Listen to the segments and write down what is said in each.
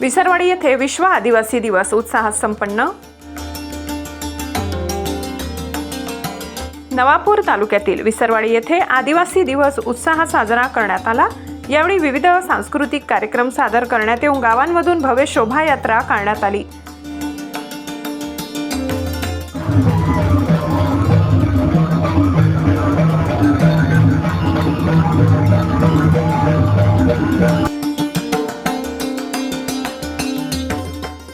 विसरवाडी येथे विश्व आदिवासी दिवस उत्साहात संपन्न. नवापूर तालुक्यातील विसरवाडी येथे आदिवासी दिवस उत्साहात साजरा करण्यात आला. यावेळी विविध सांस्कृतिक कार्यक्रम सादर करण्यात येऊन गावांमधून भव्य शोभायात्रा काढण्यात आली.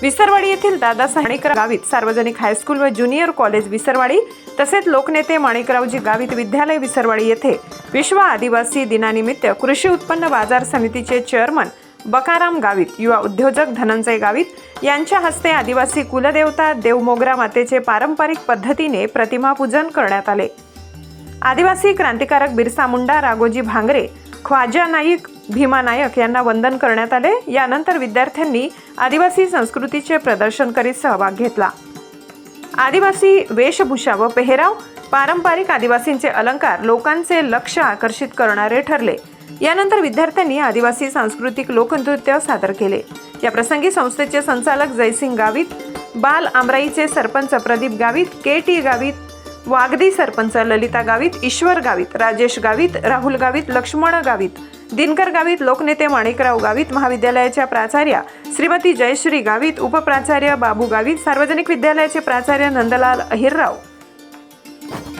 विसरवाडी येथील दादा माणिकराव गावित सार्वजनिक हायस्कूल व ज्युनियर कॉलेज विसरवाडी तसेच लोकनेते माणिकरावजी गावित विद्यालय विसरवाडी येथे विश्व आदिवासी दिनानिमित्त कृषी उत्पन्न बाजार समितीचे चेअरमन बकाराम गावित युवा उद्योजक धनंजय गावित यांच्या हस्ते आदिवासी कुलदेवता देवमोगरा मातेचे पारंपरिक पद्धतीने प्रतिमापूजन करण्यात आले. आदिवासी क्रांतिकारक बिरसा मुंडा रागोजी भांगरे ख्वाजा नाईक भीमा नायक यांना वंदन करण्यात आले. यानंतर विद्यार्थ्यांनी आदिवासी संस्कृतीचे प्रदर्शन करीत सहभाग घेतला. आदिवासी वेशभूषा व पेहराव पारंपरिक आदिवासींचे अलंकार लोकांचे लक्ष आकर्षित करणारे ठरले. यानंतर विद्यार्थ्यांनी आदिवासी सांस्कृतिक लोकनृत्य सादर केले. या प्रसंगी संस्थेचे संचालक जयसिंग गावित बाल आमराईचे सरपंच प्रदीप गावित के टी गावित वागदी सरपंच ललिता गावित ईश्वर गावित राजेश गावित राहुल गावित लक्ष्मण गावित दिनकर गावित लोकनेते माणिकराव गावित महाविद्यालयाच्या प्राचार्या श्रीमती जयश्री गावित उपप्राचार्य बाबू गावित सार्वजनिक विद्यालयाचे प्राचार्य नंदलाल अहिरराव.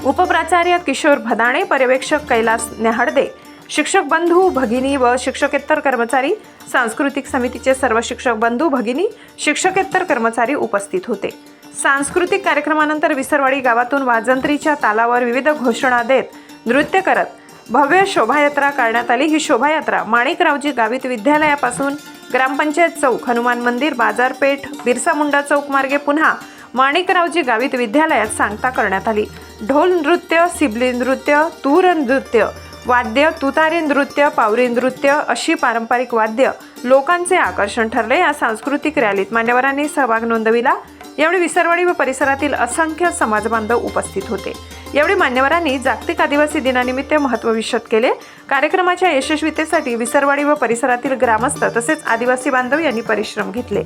उपप्राचार्य किशोर भदाणे पर्यवेक्षक कैलास न्याहडदे शिक्षक बंधू भगिनी व शिक्षकेतर कर्मचारी सांस्कृतिक समितीचे सर्व शिक्षक बंधू भगिनी शिक्षकेतर कर्मचारी उपस्थित होते. सांस्कृतिक कार्यक्रमानंतर विसरवाडी गावातून वाजंत्रीच्या तालावर विविध घोषणा देत नृत्य करत भव्य शोभायात्रा काढण्यात आली. ही शोभायात्रा माणिकरावजी गावित विद्यालयापासून ग्रामपंचायत चौक हनुमान मंदिर बाजारपेठ बिरसा मुंडा चौक मार्गे पुन्हा माणिकरावजी गावित विद्यालयात सांगता करण्यात आली. ढोल नृत्य सिबली नृत्य तूर नृत्य वाद्य तुतारी नृत्य पावरी नृत्य अशी पारंपरिक वाद्य लोकांचे आकर्षण ठरले. या सांस्कृतिक रॅलीत मान्यवरांनी सहभाग नोंदविला. यावेळी विसरवाडी व परिसरातील असंख्य समाजबांधव उपस्थित होते. यावेळी मान्यवरांनी जागतिक आदिवासी दिनानिमित्त महत्त्व विशद केले. कार्यक्रमाच्या यशस्वीतेसाठी विसरवाडी व परिसरातील ग्रामस्थ तसेच आदिवासी बांधव यांनी परिश्रम घेतले.